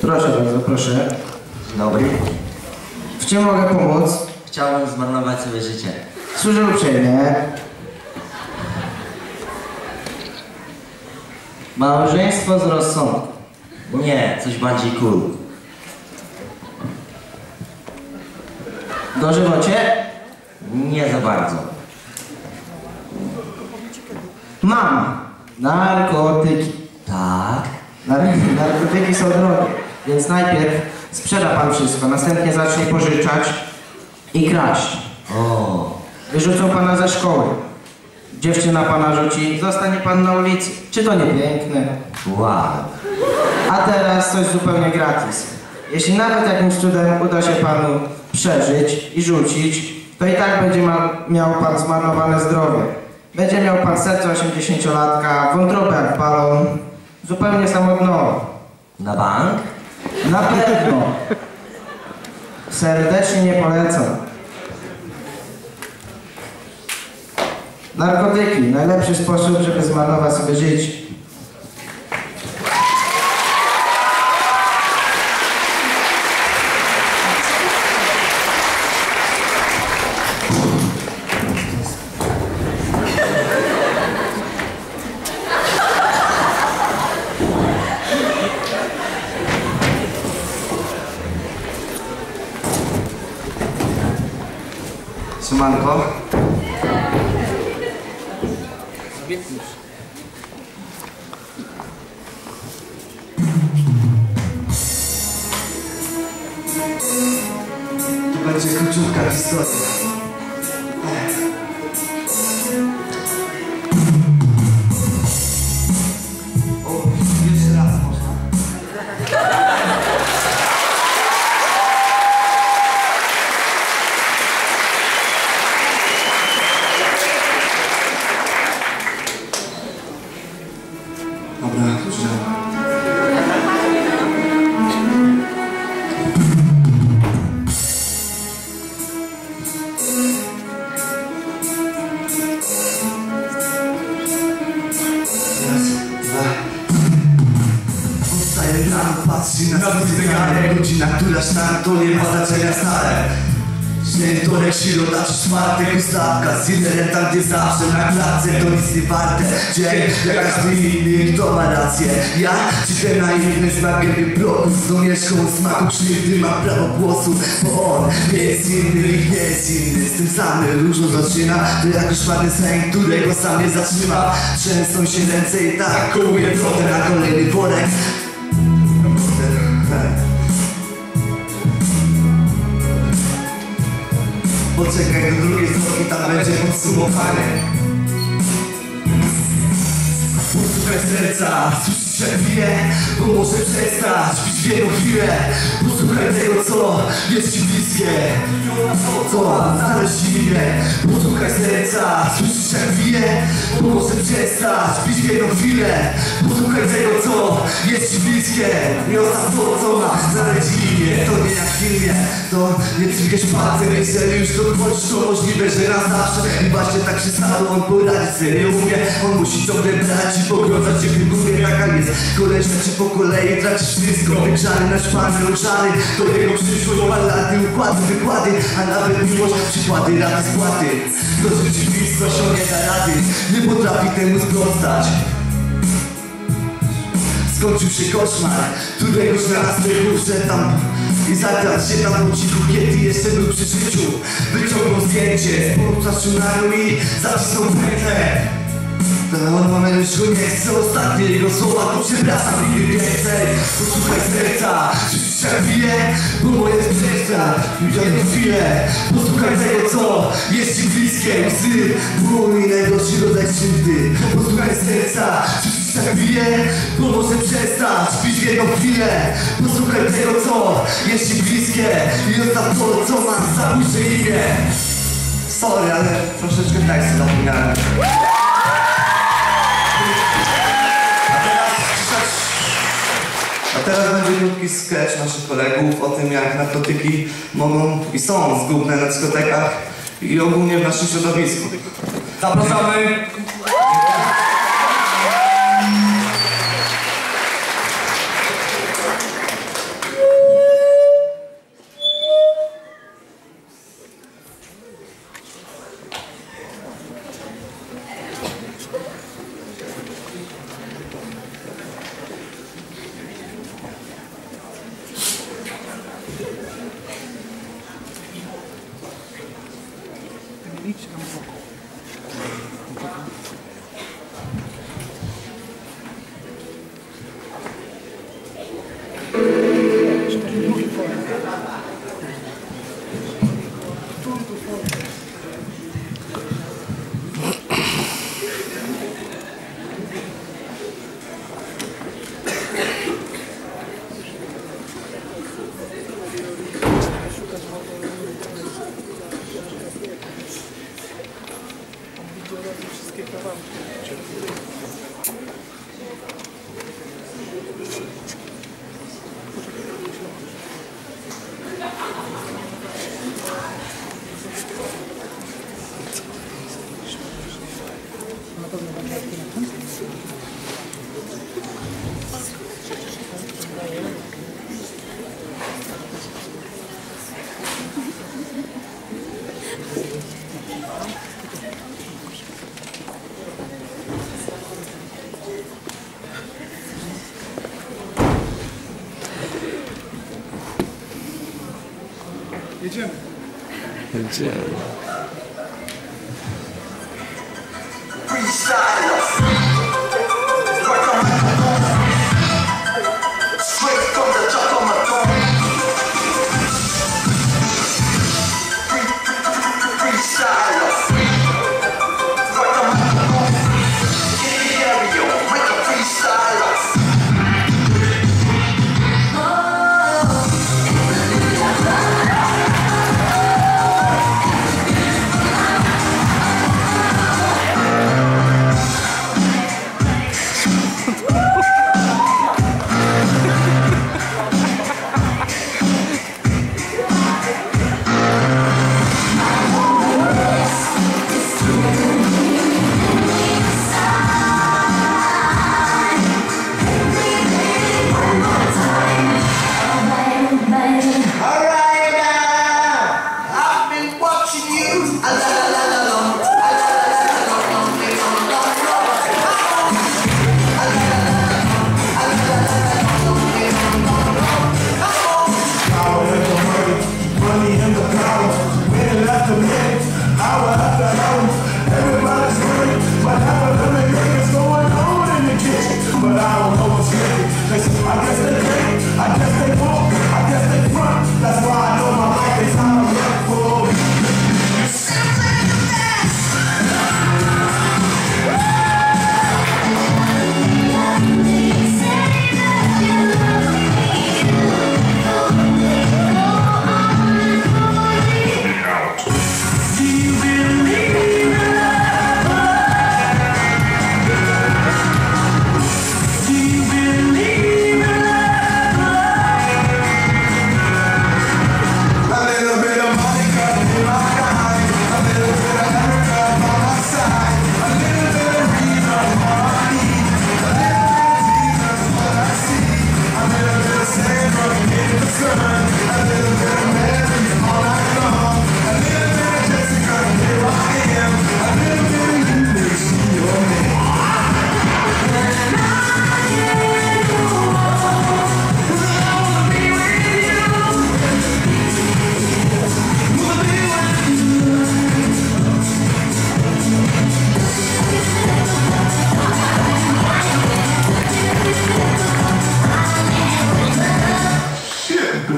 Proszę bardzo, proszę. Dobry. W czym mogę pomóc? Chciałbym zmarnować sobie życie. Służę uprzejmie. Małżeństwo z rozsądku. Nie, coś bardziej cool. Dożywocie? Nie za bardzo. Mam. Narkotyki. Tak? Nar- narkotyki są drogie, więc najpierw sprzeda pan wszystko, następnie zacznie pożyczać i kraść. O, Wyrzucą pana ze szkoły. Dziewczyna pana rzuci, zostanie pan na ulicy. Czy to nie piękne? wow. A teraz coś zupełnie gratis. Jeśli nawet jakimś cudem uda się panu przeżyć i rzucić, to i tak będzie ma, miał pan zmarnowane zdrowie. Będzie miał pan serce 80-latka, wątrobę jak balon, zupełnie samotną. Na bank? Na pewno. Serdecznie nie polecam. Narkotyki. Najlepszy sposób, żeby zmarnować sobie życie. Siemanko. Będzie króciutka historia. Patrzy na swój zegarek Godzina, która ma znaczenia stare Dzień, wtorek, środa czy czwartek Ustawka z tam gdzie zawsze Na klatce. To nic nie warte. Dzień, jak każdy inny, kto ma rację. Ja czy ten naiwny z nagrywy bloku Z domieszką smaku krzywdy ma prawo głosu Bo on nie jest inny, nie jest inny. Z tym samym różno zaczyna To jak już ładny sęk, którego sam nie zatrzyma Trzęsą się ręce i tak kołuje drogę na kolejny worek Poczekaj do drugiej zwrotki, tam będzie podsumowanie Posłuchaj serca, słyszysz bije Bo może przestać pić w jedną chwilę Posłuchaj tego co jest ci bliskie Co znaleźć imię Posłuchaj serca, słyszysz bije Bo może przestać pić w jedną chwilę Posłuchaj tego co jest ci bliskie I to co ma znaleźć To nie jak w filmie, to nie trzykasz palcem Jeżeli już to wchodzisz to możliwe, że na zawsze. I właśnie tak się stało, on poradzi nie umie On musi ciągle brać i pogrążać się kolej rzeczy po kolei Tracisz wszystko, wygrzany, naćpany, ruszany To jego przyszłość, ballady, układy, wykłady. A nawet miłość, przykłady, rady, spłaty To rzeczywistość, on nie da rady. Nie potrafi temu sprostać. Skończył się koszmar, któregoś następnego wszedł tam i zakradł się tam po cichu, kiedy jeszcze był przy życiu Wyciągnął zdjęcie, zaczął na i zacisnął pętlę to on moment już nie chce, ostatnie jego słowa to przepraszam nigdy więcej Posłuchaj serca, jak bije, bo moje serca Widziałem chwilę, posłuchaj tego co jest ci bliskie. Łzy, ból i najgorszy rodzaj krzywdy. Posłuchaj serca, jak bije, bo może przestać pić w jedną chwilę. Posłuchaj tego co jest ci bliskie. I ostatnie to co mam zabójcze imię. Sorry, ale troszeczkę teksty zapomniałem teraz będzie krótki sketch naszych kolegów o tym, jak narkotyki mogą i są zgubne na dyskotekach i ogólnie w naszym środowisku. Zapraszamy! Yeah.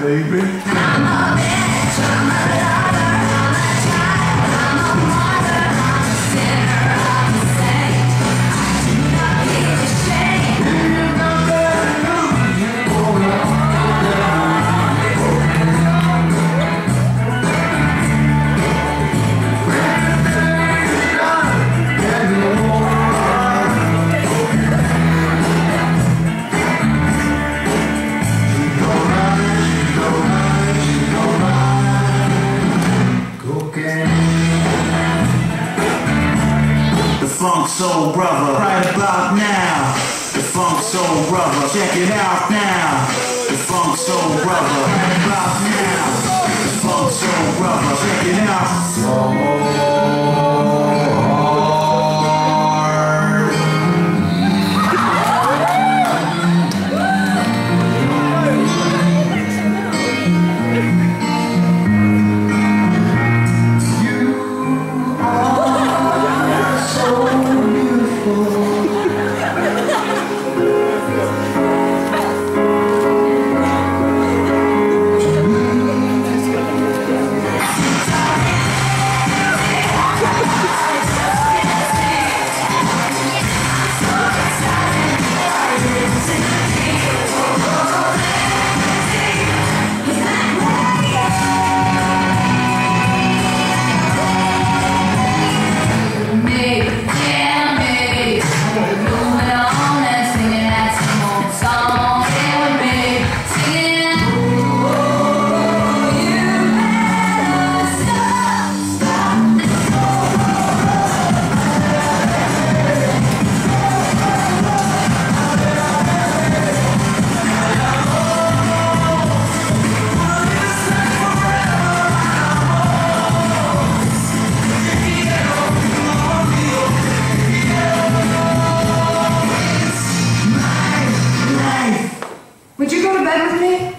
baby. I'm a bitch, I'm a Get it out now. The funk soul brother. Rock now. The funk soul brother. Check it out. Would you go to bed with me?